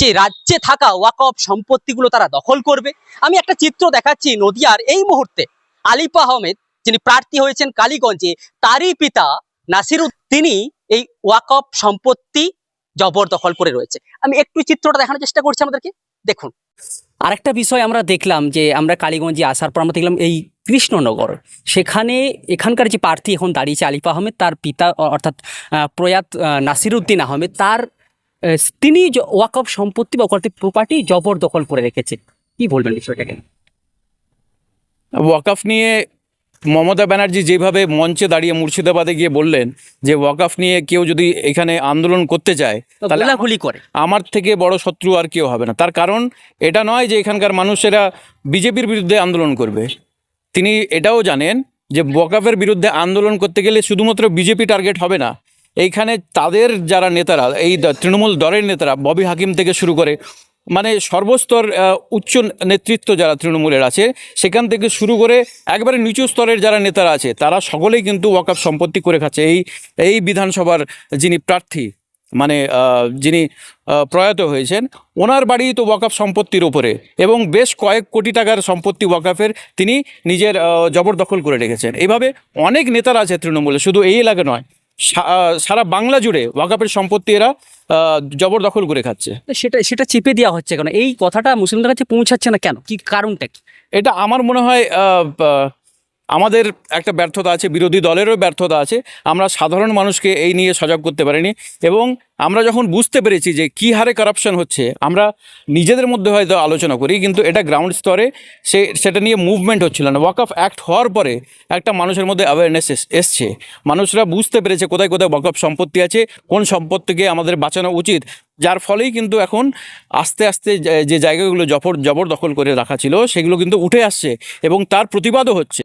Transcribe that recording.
যে রাজ্যে থাকা ওয়াকফ সম্পত্তিগুলো তারা দখল করবে। আমি একটা চিত্র দেখাচ্ছি নদিয়ার এই মুহূর্তে। আলিফ আহমেদ, যিনি প্রার্থী হয়েছেন কালীগঞ্জে, তারই পিতা নাসিরুদ, তিনি এই ওয়াকফ সম্পত্তি জবরদখল করে রয়েছে। আমি একটু চিত্রটা দেখানোর চেষ্টা করছি আমাদেরকে। দেখুন। আরেকটা বিষয় আমরা দেখলাম যে আমরা কালীগঞ্জে আসার পর আমরা দেখলাম এই কৃষ্ণনগর। সেখানে এখানকার যে প্রার্থী এখন দাঁড়িয়েছে আলিফ আহমেদ, তার পিতা অর্থাৎ প্রয়াত নাসিরুদ্দিন আহমেদ, তার তিনি ওয়াকফ সম্পত্তি বা প্রপার্টি জবরদখল করে রেখেছে। কি বলবেন বিষয়টাকে ওয়াকাফ নিয়ে মমতা ব্যানার্জি যেভাবে মঞ্চে দাঁড়িয়ে মুর্শিদাবাদে গিয়ে বললেন যে ওয়াকাফ নিয়ে কেউ যদি এখানে আন্দোলন করতে চায় তাহলে করে। আমার থেকে বড় শত্রু আর কেউ হবে না। তার কারণ এটা নয় যে এখানকার মানুষেরা বিজেপির বিরুদ্ধে আন্দোলন করবে। তিনি এটাও জানেন যে ওয়াকাফের বিরুদ্ধে আন্দোলন করতে গেলে শুধুমাত্র বিজেপি টার্গেট হবে না এইখানে তাদের যারা নেতারা, এই তৃণমূল দলের নেতারা, ববি হাকিম থেকে শুরু করে মানে সর্বস্তর উচ্চ নেতৃত্ব যারা তৃণমূলের আছে, সেখান থেকে শুরু করে একবারে নিচু স্তরের যারা নেতারা আছে, তারা সকলেই কিন্তু ওয়াকাফ সম্পত্তি করে খাচ্ছে। এই এই বিধানসভার যিনি প্রার্থী মানে যিনি প্রয়াত হয়েছেন, ওনার বাড়ি তো ওয়াকাফ সম্পত্তির ওপরে এবং বেশ কয়েক কোটি টাকার সম্পত্তি ওয়াকাফের তিনি নিজের জবরদখল করে রেখেছেন। এইভাবে অনেক নেতারা আছে তৃণমূলে, শুধু এই এলাকা নয় সারা বাংলা জুড়ে ওয়াকাপের সম্পত্তি এরা জবরদখল করে খাচ্ছে। সেটা সেটা চেপে দেওয়া হচ্ছে কেন? এই কথাটা মুসলিমদের কাছে পৌঁছাচ্ছে না কেন? কি কারণটা কি? এটা আমার মনে হয় আমাদের একটা ব্যর্থতা আছে, বিরোধী দলেরও ব্যর্থতা আছে। আমরা সাধারণ মানুষকে এই নিয়ে সজাগ করতে পারিনি এবং আমরা যখন বুঝতে পেরেছি যে কী হারে কারাপশন হচ্ছে, আমরা নিজেদের মধ্যে হয়তো আলোচনা করি, কিন্তু এটা গ্রাউন্ড স্তরে সে, সেটা নিয়ে মুভমেন্ট হচ্ছিল না। ওয়াকফ অ্যাক্ট হওয়ার পরে একটা মানুষের মধ্যে অ্যাওয়ারনেস এসছে। মানুষরা বুঝতে পেরেছে কোথায় কোথায় ওয়াকফ সম্পত্তি আছে, কোন সম্পত্তিকে আমাদের বাঁচানো উচিত। যার ফলেই কিন্তু এখন আস্তে আস্তে যে- যে জায়গাগুলো জবর জবরদখল করে রাখা ছিল, সেগুলো কিন্তু উঠে আসছে এবং তার প্রতিবাদও হচ্ছে।